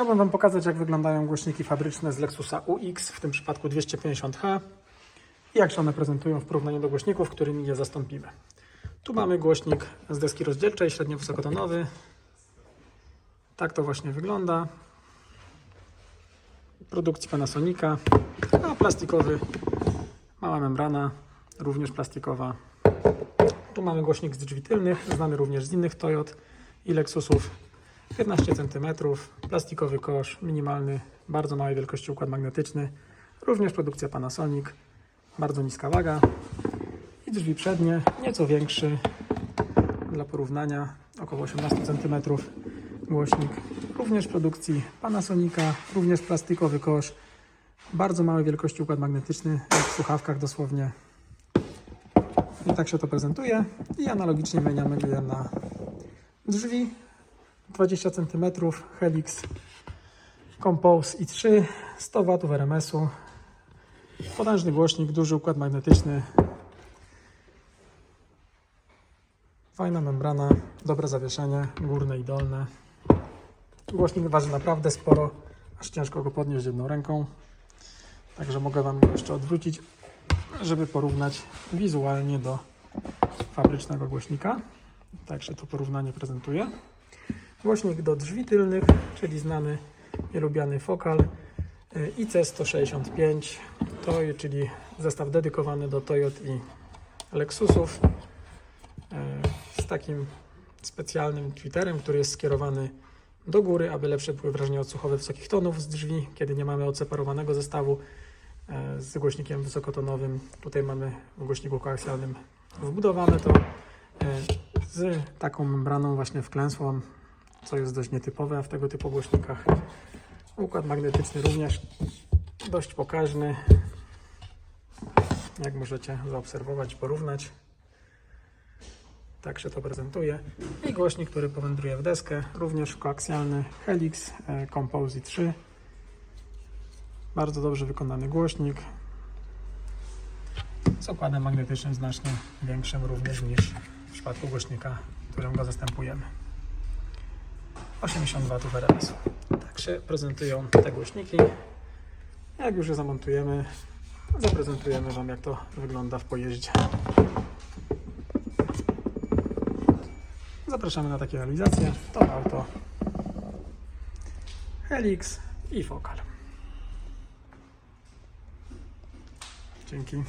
Chciałbym Wam pokazać, jak wyglądają głośniki fabryczne z Lexusa UX, w tym przypadku 250H i jak się one prezentują w porównaniu do głośników, którymi je zastąpimy. Tu mamy głośnik z deski rozdzielczej, średnio wysokotonowy. Tak to właśnie wygląda. Produkcji Panasonica, a plastikowy, mała membrana, również plastikowa. Tu mamy głośnik z drzwi tylnych, znany również z innych Toyot i Lexusów. 15 cm, plastikowy kosz, minimalny, bardzo małej wielkości układ magnetyczny. Również produkcja Panasonic, bardzo niska waga. I drzwi przednie, nieco większy, dla porównania, około 18 cm głośnik. Również produkcji Panasonica, również plastikowy kosz, bardzo małej wielkości układ magnetyczny, jak w słuchawkach dosłownie. I tak się to prezentuje. I analogicznie wymieniamy je na drzwi 20 cm Helix Compose i3 100 W RMS-u potężny głośnik, duży układ magnetyczny. Fajna membrana, dobre zawieszenie górne i dolne. Głośnik waży naprawdę sporo aż ciężko go podnieść jedną ręką. Także mogę Wam go jeszcze odwrócić żeby porównać wizualnie do fabrycznego głośnika. Tak się to porównanie prezentuje Głośnik do drzwi tylnych, czyli znany i lubiany Focal y, IC165, to, czyli zestaw dedykowany do Toyot i Lexusów y, z takim specjalnym tweeterem, który jest skierowany do góry, aby lepsze były wrażenia odsłuchowe wysokich tonów z drzwi, kiedy nie mamy odseparowanego zestawu y, z głośnikiem wysokotonowym. Tutaj mamy w głośniku koaksjalnym wbudowane to z taką membraną właśnie wklęsłą, co jest dość nietypowe w tego typu głośnikach. Układ magnetyczny również dość pokaźny, jak możecie zaobserwować, porównać. Tak się to prezentuje. I głośnik, który powędruje w deskę, również koaksjalny Helix e, Composi 3. Bardzo dobrze wykonany głośnik. Z układem magnetycznym znacznie większym również niż w przypadku głośnika, którym go zastępujemy. 82 W RMS. Tak się prezentują te głośniki. Jak już je zamontujemy, zaprezentujemy Wam jak to wygląda w pojeździe. Zapraszamy na takie realizacje. To auto Helix i Focal. Dzięki.